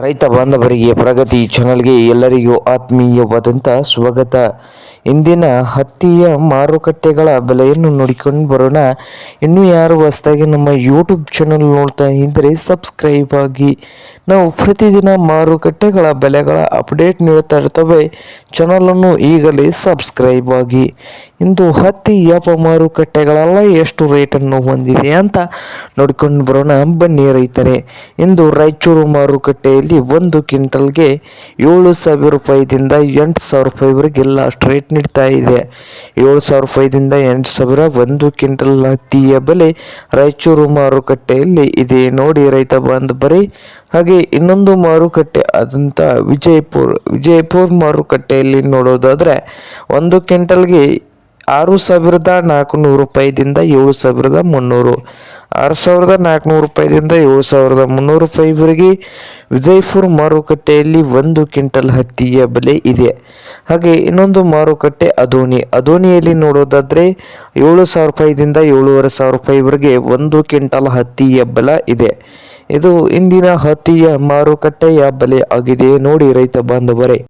ರೈತ ಬಾಂಧವರಿಗೆ ಪ್ರಗತಿ ಚಾನಲ್ಗೆ ಎಲ್ಲರಿಗೂ ಆತ್ಮೀಯವಾದಂಥ ಸ್ವಾಗತ. ಇಂದಿನ ಹತ್ತಿಯ ಮಾರುಕಟ್ಟೆಗಳ ಬೆಲೆಯನ್ನು ನೋಡಿಕೊಂಡು ಬರೋಣ. ಇನ್ನೂ ಯಾರು ಹೊಸದಾಗಿ ನಮ್ಮ ಯೂಟ್ಯೂಬ್ ಚಾನಲ್ ನೋಡ್ತಾ ಇದ್ದರೆ ಸಬ್ಸ್ಕ್ರೈಬ್ ಆಗಿ. ನಾವು ಪ್ರತಿದಿನ ಮಾರುಕಟ್ಟೆಗಳ ಬೆಲೆಗಳ ಅಪ್ಡೇಟ್ ನೀಡುತ್ತಾ ಇರ್ತವೆ. ಚಾನಲನ್ನು ಈಗಲೇ ಸಬ್ಸ್ಕ್ರೈಬ್ ಆಗಿ. ಇಂದು ಹತ್ತಿ ಯಾವ ಮಾರುಕಟ್ಟೆಗಳೆಲ್ಲ ಎಷ್ಟು ರೇಟನ್ನು ಹೊಂದಿದೆ ಅಂತ ನೋಡಿಕೊಂಡು ಬರೋಣ ಬನ್ನಿ ರೈತರೆ. ಇಂದು ರಾಯಚೂರು ಮಾರುಕಟ್ಟೆಯಲ್ಲಿ ಒಂದು ಕ್ವಿಂಟಲ್ಗೆ ಏಳು ಸಾವಿರ ರೂಪಾಯಿದಿಂದ ಎಂಟು ಸಾವಿರ ರೂಪಾಯಿವರೆಗೆಲ್ಲ ಸ್ಟ್ರೇಟ್ ನೀಡ್ತಾ ಇದೆ. ಏಳು ಸಾವಿರ ರೂಪಾಯಿದಿಂದ ಎಂಟು ಸಾವಿರ ಒಂದು ಕ್ವಿಂಟಲ್ ಹತ್ತಿಯ ಬೆಲೆ ರಾಯಚೂರು ಮಾರುಕಟ್ಟೆಯಲ್ಲಿ ಇದೆ. ನೋಡಿ ರೈತ ಬರಿ ಹಾಗೆ ಇನ್ನೊಂದು ಮಾರುಕಟ್ಟೆ ಆದಂಥ ವಿಜಯಪುರ ವಿಜಯಪುರ ಮಾರುಕಟ್ಟೆಯಲ್ಲಿ ನೋಡೋದಾದರೆ ಒಂದು ಕ್ವಿಂಟಲ್ಗೆ ಆರು ಸಾವಿರದ ನಾಲ್ಕುನೂರು ರೂಪಾಯಿದಿಂದ ಏಳು ಸಾವಿರದ ಮುನ್ನೂರು. ಆರು ಸಾವಿರದ ನಾಲ್ಕುನೂರು ರೂಪಾಯಿದಿಂದ ಏಳು ಸಾವಿರದ ಮುನ್ನೂರು ರೂಪಾಯಿವರೆಗೆ ವಿಜಯಪುರ ಮಾರುಕಟ್ಟೆಯಲ್ಲಿ ಒಂದು ಕ್ವಿಂಟಲ್ ಹತ್ತಿಯ ಬೆಲೆ ಇದೆ. ಹಾಗೆ ಇನ್ನೊಂದು ಮಾರುಕಟ್ಟೆ ಅದೋನಿ ಅದೋನಿಯಲ್ಲಿ ನೋಡೋದಾದರೆ ಏಳು ಸಾವಿರ ರೂಪಾಯಿದಿಂದ ಏಳುವರೆ ಸಾವಿರ ರೂಪಾಯಿವರೆಗೆ ಒಂದು ಕ್ವಿಂಟಲ್ ಹತ್ತಿಯ ಬೆಲೆ ಇದೆ. ಇದು ಇಂದಿನ ಹತ್ತಿಯ ಮಾರುಕಟ್ಟೆಯ ಬೆಲೆ ಆಗಿದೆ. ನೋಡಿ ರೈತ ಬಾಂಧವರೇ.